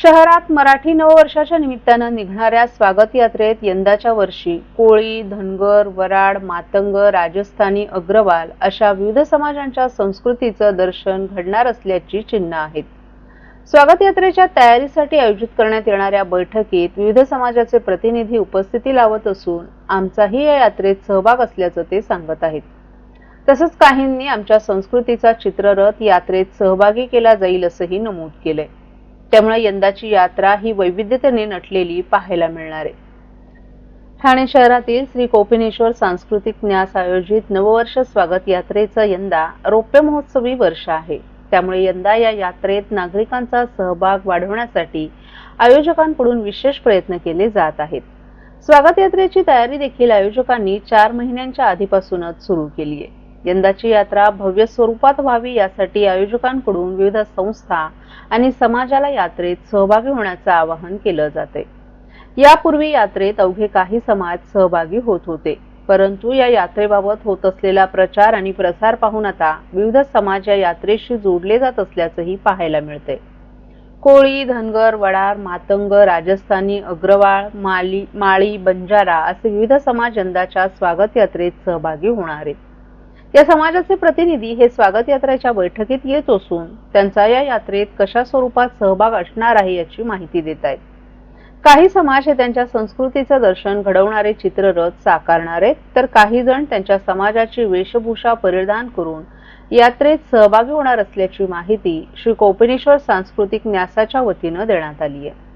शहरात मराठी नववर्षाच्या निमित्तानं निघणाऱ्या स्वागत यात्रेत यंदाच्या वर्षी कोळी धनगर वराड मातंग राजस्थानी अग्रवाल अशा विविध समाजांच्या संस्कृतीचं दर्शन घडणार असल्याची चिन्ह आहेत. स्वागत यात्रेच्या तयारीसाठी आयोजित करण्यात येणाऱ्या बैठकीत विविध समाजाचे प्रतिनिधी उपस्थिती लावत असून आमचाही या यात्रेत सहभाग असल्याचं ते सांगत आहेत. तसंच काहींनी आमच्या संस्कृतीचा चित्ररथ यात्रेत सहभागी केला जाईल असंही नमूद केलंय. त्यामुळे यंदाची यात्रा ही वैविध्यतेने नटलेली पाहायला मिळणार आहे. ठाणे शहरातील श्री कोपिनेश्वर सांस्कृतिक न्यास आयोजित नववर्ष स्वागत यात्रेचं यंदा रौप्य महोत्सवी वर्ष आहे. त्यामुळे यंदा या यात्रेत नागरिकांचा सहभाग वाढवण्यासाठी आयोजकांकडून विशेष प्रयत्न केले जात आहेत. स्वागत यात्रेची तयारी देखील आयोजकांनी चार महिन्यांच्या आधीपासूनच सुरू केली आहे. यंदाची यात्रा भव्य स्वरूपात व्हावी यासाठी आयोजकांकडून विविध संस्था आणि समाजाला यात्रेत सहभागी होण्याचं आवाहन केलं जाते यापूर्वी यात्रेत अवघे काही समाज सहभागी होत होते परंतु या यात्रेबाबत होत असलेला प्रचार आणि प्रसार पाहून आता विविध समाज या यात्रेशी जोडले जात असल्याचंही पाहायला मिळते कोळी धनगर वडार मातंग राजस्थानी अग्रवाळ माली माळी बंजारा असे विविध समाज यंदाच्या स्वागत यात्रेत सहभागी होणार आहेत. या समाजाचे प्रतिनिधी हे स्वागत यात्रेच्या बैठकीत येत असून त्यांचा या यात्रेत कशा स्वरूपात सहभाग असणार आहे याची माहिती देत आहेत. काही समाज हे त्यांच्या संस्कृतीचं दर्शन घडवणारे चित्ररथ साकारणार आहेत तर काही जण त्यांच्या समाजाची वेशभूषा परिधान करून यात्रेत सहभागी होणार असल्याची माहिती श्री कोपिनेश्वर सांस्कृतिक न्यासाच्या वतीनं देण्यात आली आहे.